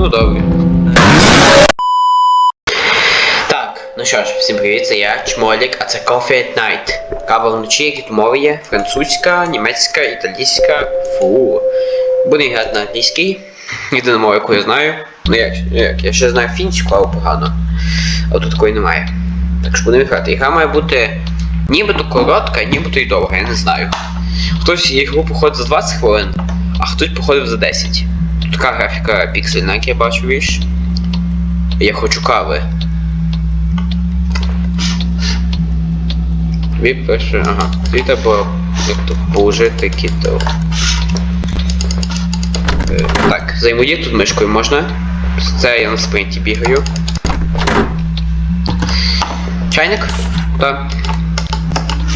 Ну добре. Так, ну що ж, всім привіт, це я, Чмолік, а це Coffee at Night. Кава вночі, які мови є. Французька, німецька, італійська. Фу. Буду грати на англійській. Єдина мова, яку я знаю. Ну як, як, я ще знаю фінську, але погано. А тут такої немає. Так що будемо грати. Ігра має бути нібито коротка, нібито і довга, я не знаю. Хтось ігру походить за 20 хвилин, а хтось походив за 10. Така графіка піксельна, як я бачу віж. Я хочу кави. Віп пише, ага. Тобі треба як то положити кіто. Е, Так, взаємодіяти тут мишкою можна. Це я на спринті бігаю. Чайник? Так.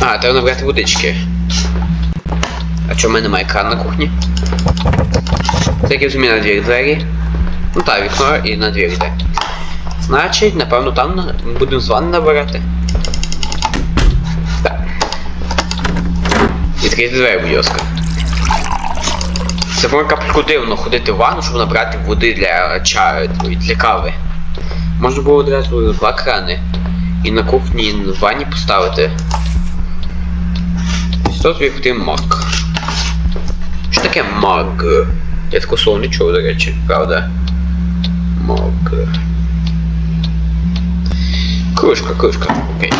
А, треба набрати водички. А чому в мене немає екран на кухні? Як я на двері двері. Ну так, вікно і на двері йде. Значить, напевно, там будемо з ванни набирати. Так. Відкрити двері, будь ласка. Це може капельку дивно ходити в ванну, щоб набрати води для чаю, для кави. Можна було одразу два крани. І на кухні, і в ванні поставити. Ось тут вікти мак. Що таке маг? Я не чув, до речі, правда? Маг. Кружка, кружка, окей.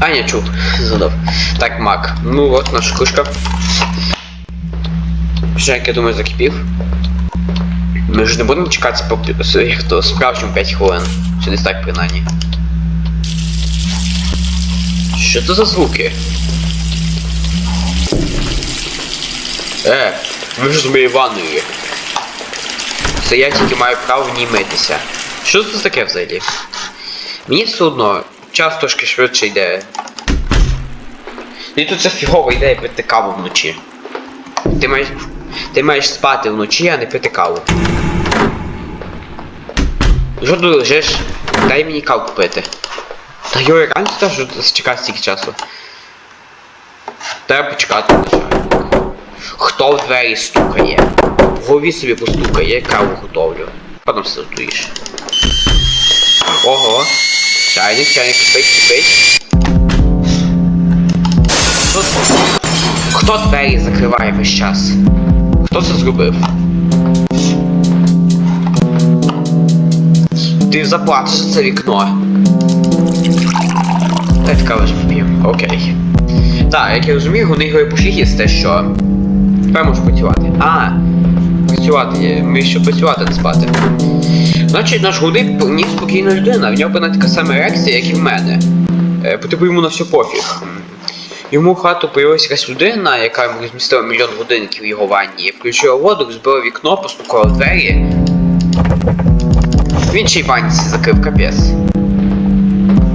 А, не чув, згадав. Так, мак. Ну от наша кружка. Пішак, я думаю, закипів. Ми ж не будемо чекати як то справжньому 5 хвилин. Чи десь так принаймні. Що це за звуки? Е, ви ж з моєю ванною. Це я тільки маю право в ній митися. Що це таке взагалі? Мені все одно, час трошки швидше йде. І тут це фігова ідея пити каву вночі. Ти маєш. Ти маєш спати вночі, а не пити каву. Що ти лежиш? Дай мені каву пити. Та йо, реально сказав, що чекати стільки часу. Треба почекати чайник. Хто в двері стукає? В голові собі постукає, каву готовлю. Потім сортуєш. Ого. Чайник, чайник кипить, кипить. Хто, двері закриває весь час? Хто це зробив? Ти заплатиш за це вікно. Дай каву ж вп'ю. Окей. Так, як я розумію, вони грає пофігісти, що. Тепер можу працювати. А, працювати. Ми ще працювати не спати. Значить, наш гудик ні спокійна людина, в нього вона така сама реакція, як і в мене. Е, Бо типу йому на все пофіг. Йому в хату появилася якась людина, яка йому розмістила мільйон годинників в його ванні, включила воду, розбила вікно, постукала в двері. Він ще й ванці закрив капець.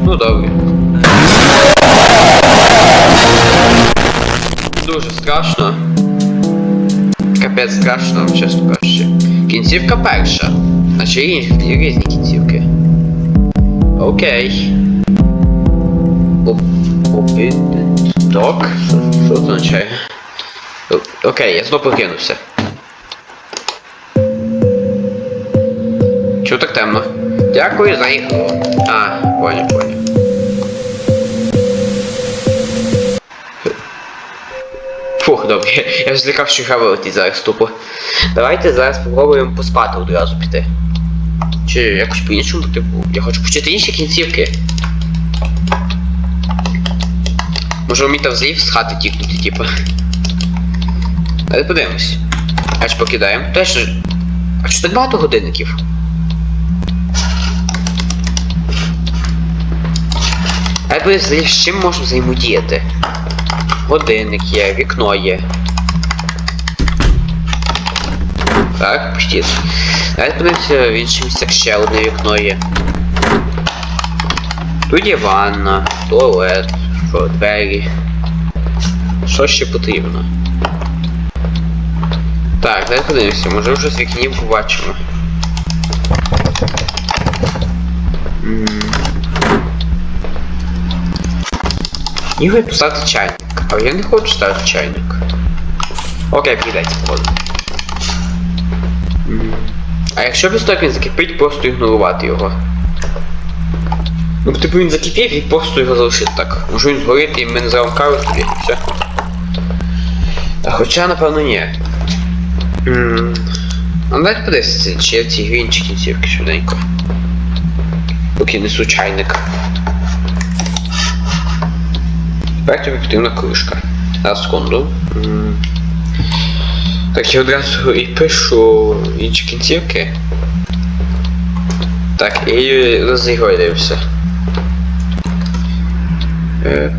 Ну добре. Дуже страшно. Капець страшно, чесно кажучи. Кінцівка перша. Значить різні, різні кінцівки. Окей. Док? Що це означає? Окей, я знову прокинувся. Чого так темно? Дякую за ігру. А, понял, понял. Добре. Я злякав, що гра вилетить зараз тупо. Давайте зараз спробуємо поспати одразу піти. Чи якось по-іншому, типу. Я хочу почути інші кінцівки. Може вміти взагалі з хати тікнути, типу. Але подивимось. Аж покидаємо. Теж. А що так багато годинників? Я взагалі з чим можна взаємодіяти? Годинник є, вікно є. Так, почти. Давайте подивимося в інших місцях ще одне вікно є. Тут є ванна, туалет, що, двері. Що ще потрібно? Так, давайте подивимося, може вже з вікнів побачимо. М. Ігор поставити чайник. А я не хочу ставити чайник. Окей, прийдеться походу. А якщо після того, він закипить, просто ігнорувати його. Ну, типу він закипів і просто його залишити так. Може він згорить і ми не зробимо каву собі, все. А хоча, напевно, ні. М, А давайте подивитися, чи є в цій грі інші кінцівки швиденько. Поки несу чайник. Тобі потрібна кришка. Зараз секунду. Так, я одразу і пишу інші кінцівки. Так, і розігруюся. Е,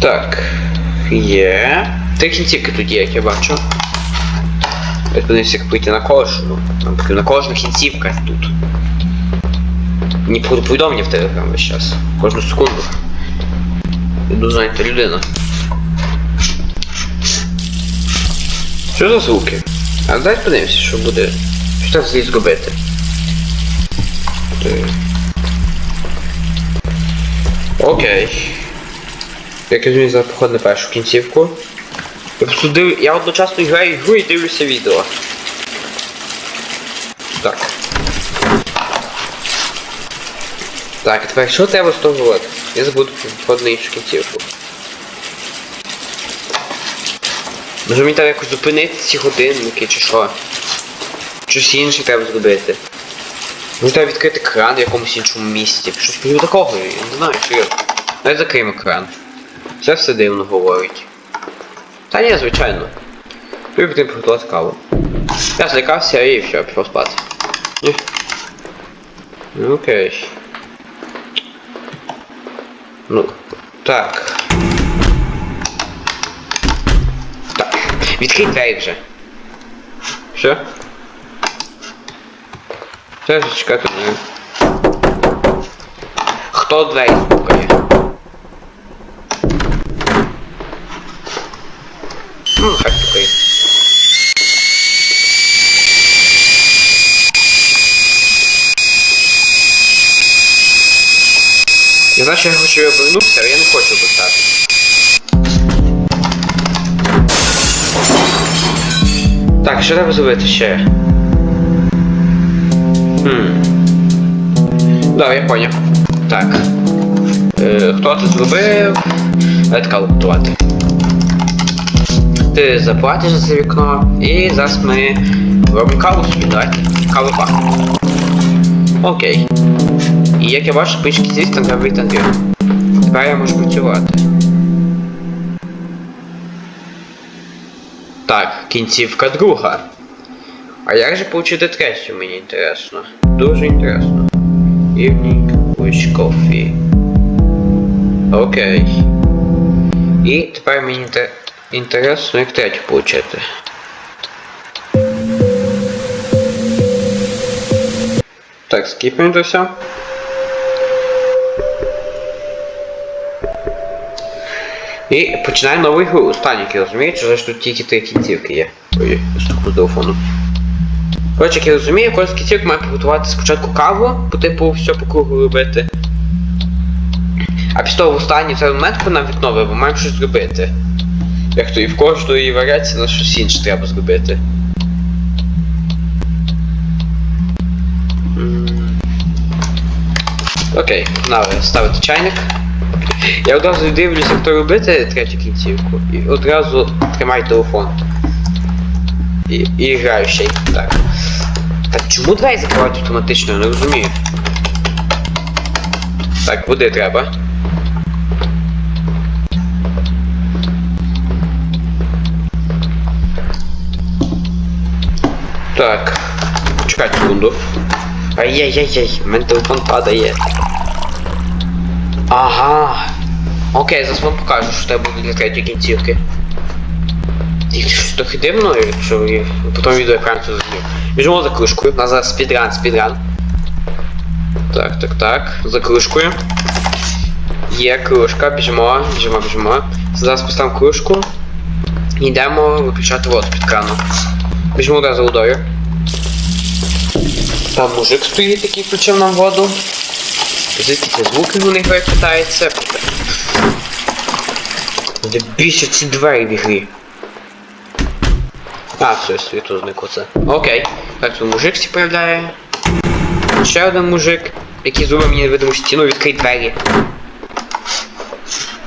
Так. Є. Три кінцівки тут є, як я бачу. Я подивився, як прийти на кожну. Нам потрібна кінцівка тут. Мені приходить повідомлення в телеграм весь час. Кожну секунду. Іду зайнята людина. Що за звуки? А давайте подивимося, що буде. Що треба здесь зробити. Окей. Як я розумію, зараз походу на першу кінцівку. Я просто див... Я одночасно граю ігру і дивлюся відео. Так. Так, тепер що треба з того робити? Я забуду походу іншу кінцівку. Може мені треба якось зупинити ці годинники чи що? Щось інше треба зробити. Може треба відкрити кран в якомусь іншому місці. Щось такого, я не знаю, серйозно. Давай закриємо кран. Це все дивно говорить. Та ні, звичайно. Потрібно приготувати каву. Я злякався і все, пішов спати. Ну, Окей. Ну, так. Так. Відкрий двері вже. Що? Все, чекати. Хто двері стукає. Я знаю, що я хочу обернутися, але я не хочу обертатися. Так, що треба зробити ще? Хм. Да, я поняв. Так. Е, хто це зробив? Давайте каву готувати. Ти заплатиш за це вікно і зараз ми робимо каву собі, давайте. Каву пак. Окей. І як я бачу, пички звісно треба вийти. Тепер я можу працювати. Так, кінцівка друга. А як же получити третю, мені інтересно. Дуже інтересно. Evening with coffee. Окей. І тепер мені інте- інтересно, як третю получити. Так, скіпаємо це все. І починаємо нову ігру. Останній, розумієте, що ж тут тільки три кінцівки є. Ой, стукну телефону. Коротше, як я розумію, кожен з кінцівок має приготувати спочатку каву, по типу все по кругу робити. А після того в останній цей момент, нам відновимо, маємо щось зробити. Як то і в кожної варіації на щось інше треба зробити. Окей, на ставити чайник. Я одразу дивлюся, як то робити третю кінцівку. І одразу тримай телефон. І, і граю ще й так. Так чому двері закривають автоматично? Я не розумію. Так, води треба. Так. Чекай секунду. Ай-яй-яй-яй, в мене падає. Ага. Окей, зараз вам покажу, що для третьої кінцівки. І щось трохи дивно, якщо потім відео екран це зробив. Біжимо за кришкою. У нас зараз спідран, спідран. Так, так, так. За кришкою. Є кришка, біжимо, біжимо, біжимо. Зараз поставимо кришку. І йдемо виключати воду під краном. Біжимо одразу водою. Там мужик стоїть, який включив нам воду. Звідки звуки у них питається. Де більше ці двері в. А, все, світло зникло це. Окей. Так, тут мужик всі появляє. Ще один мужик, який зробив мені невидиму стіну, відкрий двері.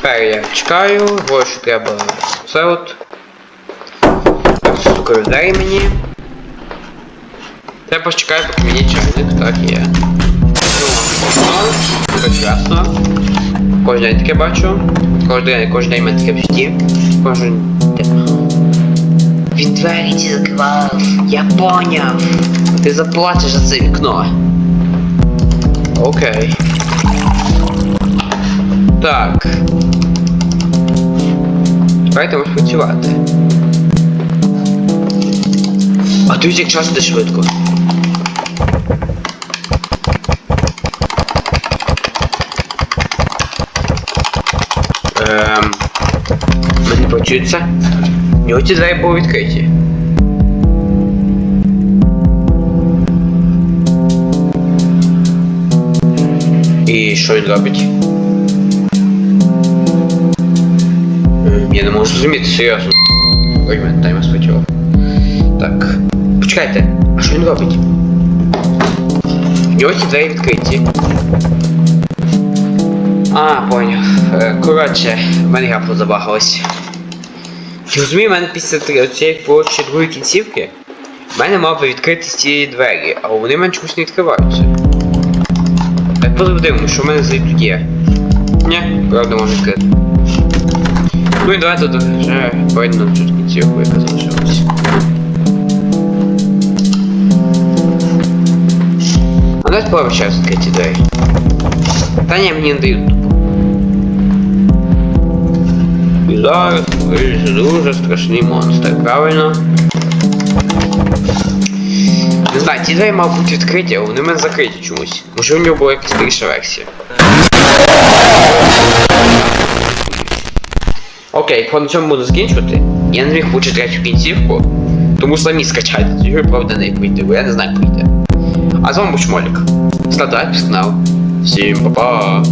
Тепер я чекаю, що треба це от. Так, стукаю в двері мені. Треба почекати, поки мені чайник, так є. Прекрасно. Кожен день таке бачу. Кожен день, кожен день мене таке в житті. Кожен день. Він двері ці закривав. Я поняв. Ти заплатиш за це вікно. Окей. Так. Ти можеш працювати. А тут як час іде швидко. Ем... Мені почується. У нього ці двері були відкриті. І що він робить? Я не можу зрозуміти, серйозно. Ой, мене таймер спрацював. Так. Почекайте, а що він робить? У нього ці двері відкриті. А, поняв. Е, Коротше, в мене гра позабагалась. Чи розумію, в мене після цієї коротше другої кінцівки в мене мав би відкритися ці двері, а вони мене чомусь не відкриваються. Так подивимось, що в мене за тут є. Ні, правда можна відкрити. Ну і давайте вже на цю кінцівку, яка залишилась. А давайте спробуємо ще раз відкрити ці двері. Та ні, мені не тупо. І зараз вийде дуже страшний монстр, правильно? Не знаю, ті двері мав бути відкриті, а вони в мене закриті чомусь. Може у нього була якась старіша версія. Окей, по на цьому буду закінчувати. Я не міг почути третю кінцівку, тому самі скачайте цю ігру, правда не прийти, бо я не знаю прийти. А з вами був Чмолік. Лайк, канал. Всім па-па!